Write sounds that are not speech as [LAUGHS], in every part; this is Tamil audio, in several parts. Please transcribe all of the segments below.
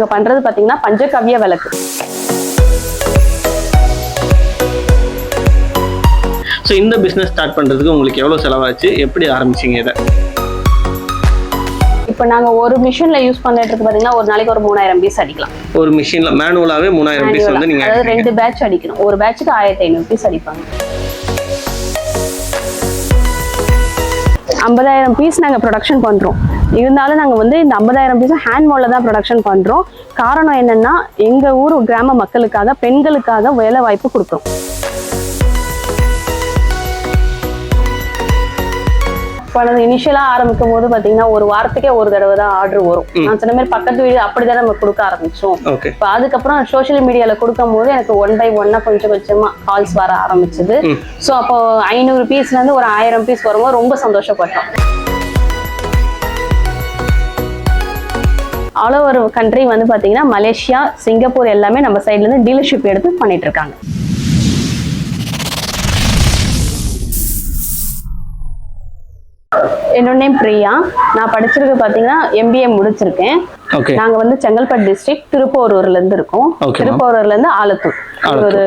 இப்போ பண்றது பாத்தீங்கன்னா பஞ்சகவ்ய விளக்கு. ஸோ இந்த பிஸ்னஸ் ஸ்டார்ட் பண்ணுறதுக்கு உங்களுக்கு எவ்வளோ செலவாச்சு? எப்படி ஆரம்பிச்சீங்க இதை? இப்போ நாங்க ஒரு மிஷின்ல யூஸ் பண்ணிட்டு பாத்தீங்கன்னா ஒரு நாளைக்கு ஒரு மூணாயிரம் பீஸ் அடிக்கலாம். ஒரு மிஷினில் மேனுவலாகவே மூணாயிரம் பீஸ் வந்து நீங்கள் அதாவது ரெண்டு பேட்ச் அடிக்கணும். ஒரு பேட்சுக்கு ஆயிரத்தி ஐநூறு பீஸ் அடிப்பாங்க. ஐம்பதாயிரம் பீஸ் நாங்கள் ப்ரொடக்ஷன் பண்ணுறோம் இருந்தாலும் நாங்கள் வந்து இந்த ஐம்பதாயிரம் பீஸும் ஹேண்ட் மோடில் தான் ப்ரொடக்ஷன் பண்ணுறோம் காரணம் என்னென்னா எங்கள் ஊர் கிராம மக்களுக்காக பெண்களுக்காக வேலை வாய்ப்பு கொடுக்குறோம். இப்போ இனிஷியலாக ஆரம்பிக்கும் போது பார்த்தீங்கன்னா ஒரு வாரத்துக்கே ஒரு தடவை தான் ஆர்டர் வரும். நான் சொன்ன மாதிரி பக்கத்து வீடு அப்படி தான் நம்ம கொடுக்க ஆரம்பிச்சோம். இப்போ அதுக்கப்புறம் சோஷியல் மீடியால கொடுக்கும் போது எனக்கு ஒன் பை ஒன்னா கொஞ்சம் கொஞ்சமா கால்ஸ் வர ஆரம்பிச்சது. ஸோ அப்போ ஐநூறு பீஸ்ல இருந்து ஒரு ஆயிரம் பீஸ் வரும்போது ரொம்ப சந்தோஷப்பட்டோம். ஆல் ஓவர் கண்ட்ரி வந்து பாத்தீங்கன்னா மலேசியா சிங்கப்பூர் எல்லாமே நம்ம சைட்ல இருந்து டீலர்ஷிப் எடுத்து பண்ணிட்டு இருக்காங்க. என்னோட நேம் பிரியா. நான் படிச்சிருக்கு பாத்தீங்கன்னா எம்பிஏ முடிச்சிருக்கேன். நாங்க வந்து செங்கல்பட்டு டிஸ்ட்ரிக்ட் திருப்போரூர்ல இருந்து இருக்கோம். திருப்போரூர்ல இருந்து ஆலத்தூர். ஒரு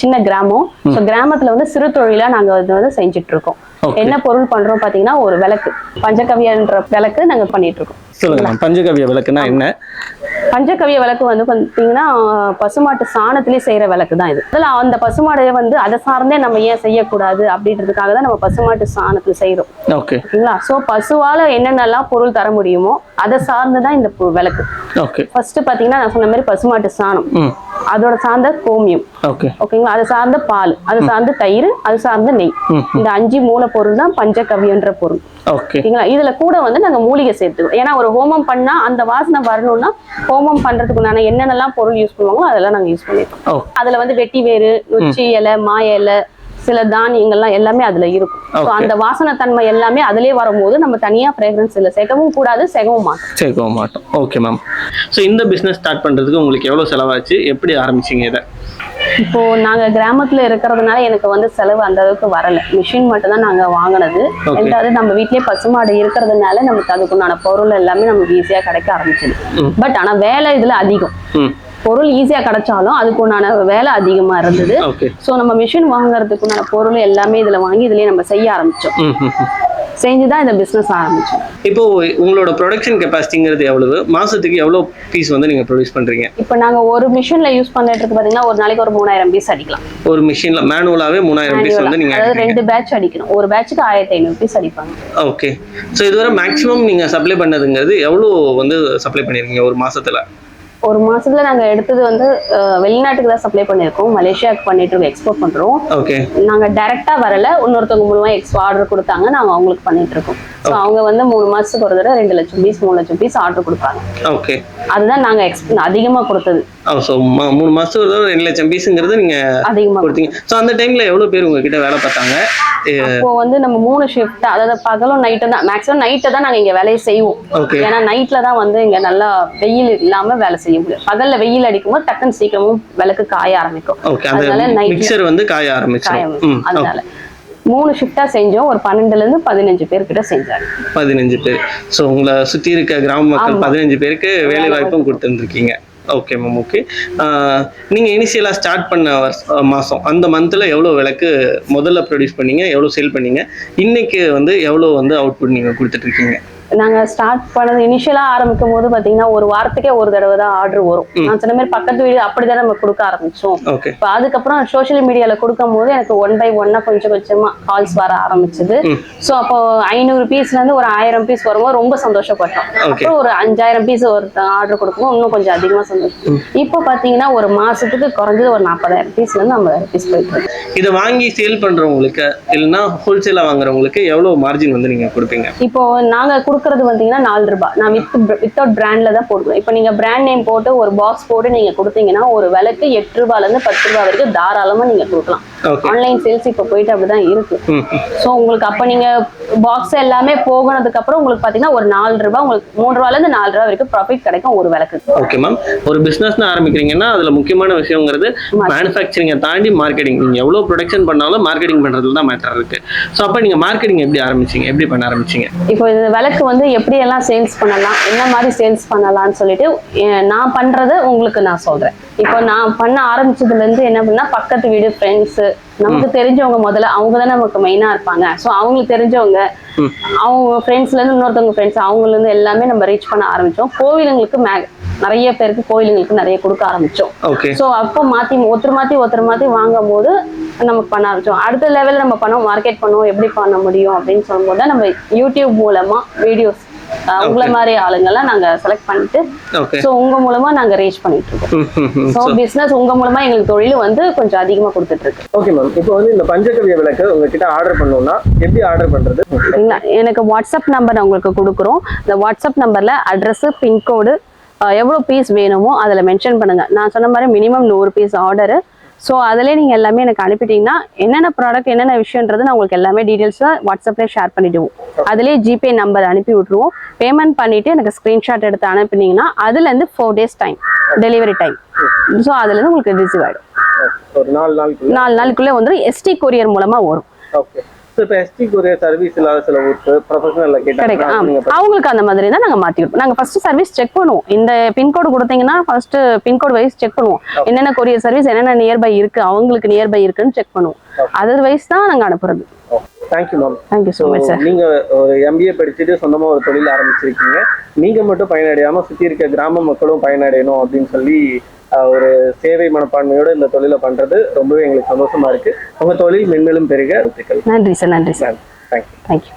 சின்ன கிராமம். ஸோ கிராமத்துல வந்து சிறு தொழிலா நாங்க வந்து செஞ்சுட்டு இருக்கோம். என்ன பொருள் பண்றோம் பாத்தீங்கன்னா ஒரு விளக்கு. பஞ்சகவியன்ற விளக்கு நாங்க பண்ணிட்டு இருக்கோம். சொல்லுங்க பஞ்சகவ்ய விளக்குனா என்ன? பஞ்சகவிய விளக்கு வந்து பாத்தீங்கன்னா அஹ், பசுமாட்டு சாணத்திலே செய்யற விளக்கு தான் இது. அதுல அந்த பசுமாடையை வந்து அதை சார்ந்தே நம்ம ஏன் செய்யக்கூடாது அப்படின்றதுக்காக தான் நம்ம பசுமாட்டு சாணத்துல செய்யறோம் ஓகே. ஓகேங்களா? ஸோ பசுவால என்னென்னலாம் பொருள் தர முடியுமோ அதை சார்ந்து தான் இந்த விளக்கு. ஓகே. ஃபர்ஸ்ட் பாத்தீங்கன்னா நான் சொன்ன மாதிரி பசுமாட்டு சாணம். அதோட சார்ந்த கோமியம். ஓகே. ஓகேங்களா அது சார்ந்த பால் அது சார்ந்த தயிர் அது சார்ந்த நெய். இந்த அஞ்சு மூலப்பொருள் தான் பஞ்சகவ்யன்ற பொருள். ஓகே. ஓகேங்களா? இதுல கூட வந்து நாங்க மூலிகை சேர்த்துக்கிறோம் ஏன்னா ஒரு ஹோமம் பண்ணா அந்த வாசனை வரணும்னா ஹோமம் பண்றதுக்கு உண்டான என்னென்னலாம் பொருள் யூஸ் பண்ணுவாங்களோ அதெல்லாம் நாங்க யூஸ் பண்ணிருக்கோம். அதுல வந்து வெட்டி வேறு நொச்சி இலை மா இலை சில தானியங்கள்லாம் எல்லாமே அதுல இருக்கும். ஸோ. அந்த வாசனை தன்மை எல்லாமே அதுலயே வரும்போது நம்ம தனியா ஃப்ரேக்ரன்ஸ் இல்லை சேர்க்கவும் கூடாது செகவும் மாட்டோம். சேர்க்க மாட்டோம். ஓகே மேம் ஸோ இந்த பிஸ்னஸ் ஸ்டார்ட் பண்ணுறதுக்கு உங்களுக்கு எவ்வளோ செலவாச்சு? எப்படி ஆரம்பிச்சீங்க இதை? இப்போ நாங்க கிராமத்துல இருக்கிறதுனால எனக்கு வந்து செலவு அந்த அளவுக்கு வரல. மிஷின் மட்டும் தான் நாங்க வாங்கினது. ரெண்டாவது நம்ம வீட்லயே பசுமாடு இருக்கிறதுனால நமக்கு அதுக்குண்டான பொருள் எல்லாமே நமக்கு ஈஸியா கிடைக்க ஆரம்பிச்சது. பட் ஆனா வேலை இதுல அதிகம். ம். பொருள் ஈஸியா கிடைச்சாலும் அதுக்குண்டான வேலை அதிகமா இருந்தது. ஸோ நம்ம மிஷின் வாங்குறதுக்குண்டான பொருள் எல்லாமே இதுல வாங்கி இதுலயே நம்ம செய்ய ஆரம்பிச்சோம். ம். செஞ்சுதான் இந்த பிசினஸ் ஆரம்பிச்சோம். இப்போ உங்களோட ப்ரொடக்ஷன் கெப்பாசிட்டிங்கிறது எவ்வளவு? மாசத்துக்கு எவ்வளோ பீஸ் வந்து நீங்க ப்ரொடியூஸ் பண்றீங்க? இப்போ நாங்க ஒரு மிஷின்ல யூஸ் பண்ணிட்டு இருக்கு பாத்தீங்கன்னா ஒரு நாளைக்கு ஒரு மூணாயிரம் பீஸ் அடிக்கலாம். ஒரு மிஷின்ல மேனுவலாவே மூணாயிரம் பீஸ் வந்து நீங்க அதாவது ரெண்டு பேட்ச் அடிக்கணும். ஒரு பேட்சுக்கு ஆயிரத்தி ஐநூறு பீஸ் அடிப்பாங்க. ஓகே ஸோ இதுவரை மேக்ஸிமம் நீங்க சப்ளை பண்ணதுங்கிறது எவ்வளோ வந்து சப்ளை பண்ணிருக்கீங்க ஒரு மாசத்துல? ஒரு மாசத்துல நாங்க எடுத்தது வந்து வெளிநாட்டுக்கு தான் சப்ளை பண்ணியிருக்கோம். மலேசியாவுக்கு பண்ணிட்டு இருக்கோம் எக்ஸ்போர்ட் பண்றோம். நாங்க டைரக்டா வரல. இன்னொருத்தவங்க மூலமா எக்ஸ்போ ஆர்டர் கொடுத்தாங்க. நாங்க அவங்களுக்கு பண்ணிட்டு இருக்கோம். ஸோ அவங்க வந்து மூணு மாசத்துக்கு ஒரு தடவை ரெண்டு லட்சம் பீஸ் மூணு லட்சம் பீஸ் ஆர்டர் கொடுப்பாங்க. ஓகே அதுதான் நாங்க எக்ஸ்ப அதிகமா கொடுத்தது. ஸோ மூணு மாசத்துக்கு ஒரு தடவை ரெண்டு லட்சம் பீஸுங்கிறது நீங்க அதிகமா கொடுத்தீங்க. ஸோ அந்த டைம்ல எவ்வளோ பேர் உங்ககிட்ட வேலை பார்த்தாங்க? இப்போ வந்து நம்ம மூணு ஷிஃப்ட் அதாவது பகலும் நைட்டு தான் மேக்ஸிமம் நைட்டை தான் நாங்க இங்க வேலையை செய்வோம். ஏன்னா நைட்ல தான் வந்து இங்க நல்லா வெயில் இல்லாம வேலை செய்ய முடியும். பகல்ல வெயில் அடிக்கும் போது டக்குன்னு சீக்கிரமும் விளக்கு காய ஆரம்பிக்கும். அதனால மிக்சர் வந்து காய ம் அதனால. மூணு ஷிஃப்டா செஞ்சோம். ஒரு பன்னெண்டுல இருந்து பதினஞ்சு பேர் கிட்ட செஞ்சாங்க. பதினஞ்சு பேர். ஸோ உங்களை சுற்றி இருக்க கிராம மக்கள். பதினஞ்சு பேருக்கு வேலை வாய்ப்பும் கொடுத்துருந்துருக்கீங்க. ஓகே மேம் ஓகே நீங்கள் இனிஷியலாக ஸ்டார்ட் பண்ண மாதம் அந்த மந்தில் எவ்வளோ விளக்கு முதல்ல ப்ரொடியூஸ் பண்ணீங்க? எவ்வளோ சேல் பண்ணீங்க? இன்னைக்கு வந்து எவ்வளோ வந்து அவுட்புட் நீங்கள் கொடுத்துட்ருக்கீங்க நாங்க ஸ்டார்ட் பண்ணது இனிஷியலா ஆரம்பிக்கும் போது பாத்தீங்கன்னா ஒரு வாரத்துக்கே ஒரு தடவை தான் ஆர்டர் வரும். நான் சொன்ன மாதிரி பக்கத்து வீடு அப்படிதான் நம்ம கொடுக்க ஆரம்பிச்சோம். இப்போ அதுக்கப்புறம் சோஷியல் மீடியால கொடுக்கும் போது எனக்கு ஒன் பை ஒன்னா கொஞ்சம் கொஞ்சமா கால்ஸ் வர ஆரம்பிச்சது. ஸோ அப்போ ஐநூறு பீஸ்ல இருந்து ஒரு ஆயிரம் பீஸ் வரும்போது ரொம்ப சந்தோஷப்பட்டோம். அப்புறம் ஒரு அஞ்சாயிரம் பீஸ் ஒரு ஆர்டர் கொடுக்கும்போது இன்னும் கொஞ்சம் அதிகமா சந்தோஷம் இப்போ பாத்தீங்கன்னா ஒரு மாசத்துக்கு குறைஞ்சது ஒரு நாற்பதாயிரம் பீஸ்ல இருந்து ஐம்பதாயிரம் பீஸ் போயிட்டு இருக்கு. இதை வாங்கி சேல் பண்ணுறவங்களுக்கு இல்லைன்னா ஹோல்சேலாக வாங்குறவங்களுக்கு எவ்வளோ மார்ஜின் வந்து நீங்கள் கொடுப்பீங்க? இப்போ நாங்க கொடுக்கறது வந்தீங்கன்னா நாலு ரூபாய் நான் வித் வித்தவுட் பிராண்டில் தான் போடுவேன். இப்போ நீங்க பிராண்ட் நேம் போட்டு ஒரு பாக்ஸ் போட்டு நீங்கள் கொடுத்தீங்கன்னா ஒரு விலைக்கு எட்டு ரூபாய்ல இருந்து பத்து ரூபா வரைக்கும் தாராளமாக நீங்க கொடுக்கலாம். ஆன்லைன் சேல்ஸ் இப்போ போயிட்டு அப்படிதான் இருக்கு. ஸோ உங்களுக்கு அப்போ நீங்க பாக்ஸ் எல்லாமே போனதுக்கு அப்புறம் உங்களுக்கு பாத்தீங்கன்னா ஒரு நாலு ரூபாய் உங்களுக்கு மூணு ரூபால இருந்து நாலு ரூபாய் வரைக்கும் ப்ராஃபிட் கிடைக்கும் ஒரு விளக்கு. ஓகே மேம் ஒரு பிஸ்னஸ்னு ஆரம்பிக்கிறீங்கன்னா அதுல முக்கியமான விஷயங்கிறது மேனுஃபேக்சரிங்கை தாண்டி மார்க்கெட்டிங் நீங்க எவ்வளவு ப்ரொடக்ஷன் பண்ணாலும் மார்க்கெட்டிங் பண்றதுல தான் மேட்டர் இருக்கு. ஸோ அப்போ நீங்க மார்க்கெட்டிங் எப்படி ஆரம்பிச்சீங்க? எப்படி பண்ண ஆரம்பிச்சீங்க? இப்போ இந்த விளக்கு வந்து எப்படி எல்லாம் சேல்ஸ் பண்ணலாம்? என்ன மாதிரி சேல்ஸ் பண்ணலாம்னு சொல்லிட்டு நான் பண்றது உங்களுக்கு நான் சொல்றேன். இப்போ நான் பண்ண ஆரம்பிச்சதுல இருந்து என்ன பண்ணா பக்கத்து வீடு ஃப்ரெண்ட்ஸ் நமக்கு தெரிஞ்சவங்க முதல்ல அவங்க தான் நமக்கு மெயினா இருப்பாங்க. ஸோ அவங்களுக்கு தெரிஞ்சவங்க. அவங்க ஃப்ரெண்ட்ஸ்ல இருந்து இன்னொருத்தவங்க ஃப்ரெண்ட்ஸ் அவங்கல இருந்து எல்லாமே நம்ம ரீச் பண்ண ஆரம்பிச்சோம். கோவிலுங்களுக்கு மே நிறைய பேருக்கு கோவிலுங்களுக்கு நிறைய கொடுக்க ஆரம்பிச்சோம். ஸோ அப்போ மாற்றி ஒருத்தர் மாற்றி ஒருத்தர் மாற்றி வாங்கும் போது நமக்கு பண்ண ஆரம்பிச்சோம். அடுத்த லெவலில் நம்ம பண்ணோம் மார்க்கெட் பண்ணுவோம் எப்படி பண்ண முடியும் அப்படின்னு சொல்லும்போது நம்ம யூடியூப் மூலமா வீடியோஸ் உங்களை மாதிரி ஆளுங்கெல்லாம் நாங்கள் செலக்ட் பண்ணிட்டு ஸோ உங்க மூலமா நாங்கள் ரீச் பண்ணிட்டு இருக்கோம். [LAUGHS] ஸோ பிஸ்னஸ் உங்க மூலமா எங்களுக்கு தொழில் வந்து கொஞ்சம் அதிகமாக கொடுத்துட்டு இருக்கு. ஓகே மேம் இப்போ வந்து இந்த பஞ்சகவிய விளக்கு உங்ககிட்ட ஆர்டர் பண்ணணும்னா எப்படி ஆர்டர் பண்றது? எனக்கு வாட்ஸ்அப் நம்பர் நான் உங்களுக்கு கொடுக்குறோம். இந்த வாட்ஸ்அப் நம்பர்ல அட்ரஸ் பின்கோடு எவ்வளோ பீஸ் வேணுமோ அதில் மென்ஷன் பண்ணுங்க. நான் சொன்ன மாதிரி மினிமம் நூறு பீஸ் ஆர்டரு ஸோ அதிலே நீங்கள் எல்லாமே எனக்கு அனுப்பிட்டீங்கன்னா என்னென்ன ப்ராடக்ட் என்னென்ன விஷயன்றது நான் உங்களுக்கு எல்லாமே டீட்டெயில்ஸாக வாட்ஸ்அப்லேயே ஷேர் பண்ணிடுவோம். அதிலே ஜிபே நம்பர் அனுப்பி விட்ருவோம் பேமெண்ட் பண்ணிட்டு எனக்கு ஸ்க்ரீன்ஷாட் எடுத்து அனுப்புனீங்கன்னா அதுலேருந்து four days time delivery time so அதுலேருந்து உங்களுக்கு ரிசீவ் ஆகிடும் நாலு நாளுக்குள்ள? நாலு நாளுக்குள்ளே வந்துடும் எஸ்டி கொரியர் மூலமாக வரும். ஓகே இப்போ எஸ்டி கொரியர் சர்வீஸ் இல்லாத சில ஊருக்கு ப்ரொஃபஷனல்ல கிடைக்கும் கேட்டாங்க ஆமா. நீங்க அவங்களுக்கு அந்த மாதிரி தான் நாங்க மாத்தி கொடுப்போம் நாங்க ஃபர்ஸ்ட் சர்வீஸ் செக் பண்ணுவோம். இந்த பின்கோடு கொடுத்தீங்கன்னா ஃபர்ஸ்ட் பின்கோடு வைஸ் செக் பண்ணுவோம். என்னென்ன கொரியர் சர்வீஸ் என்னென்ன நியர்பை இருக்கு அவங்களுக்கு நியர்பை இருக்குன்னு செக் பண்ணுவோம். அதர் வைஸ் தான் நாங்க அனுப்புறது. Thank you ma'am thank you so much sir நீங்க ஒரு எம்பிஏ படிச்சுட்டு சொந்தமா ஒரு தொழில் ஆரம்பிச்சிருக்கீங்க. நீங்க மட்டும் பயனடையாம சுத்தி இருக்க கிராம மக்களும் பயனடையணும் அப்படின்னு சொல்லி ஒரு சேவை மனப்பான்மையோட இந்த தொழிலை பண்றது ரொம்பவே எங்களுக்கு சந்தோஷமா இருக்கு. உங்க தொழில் மென்மேலும் பெருக. நன்றி சார் நன்றி சார் தேங்க்யூ தேங்க்யூ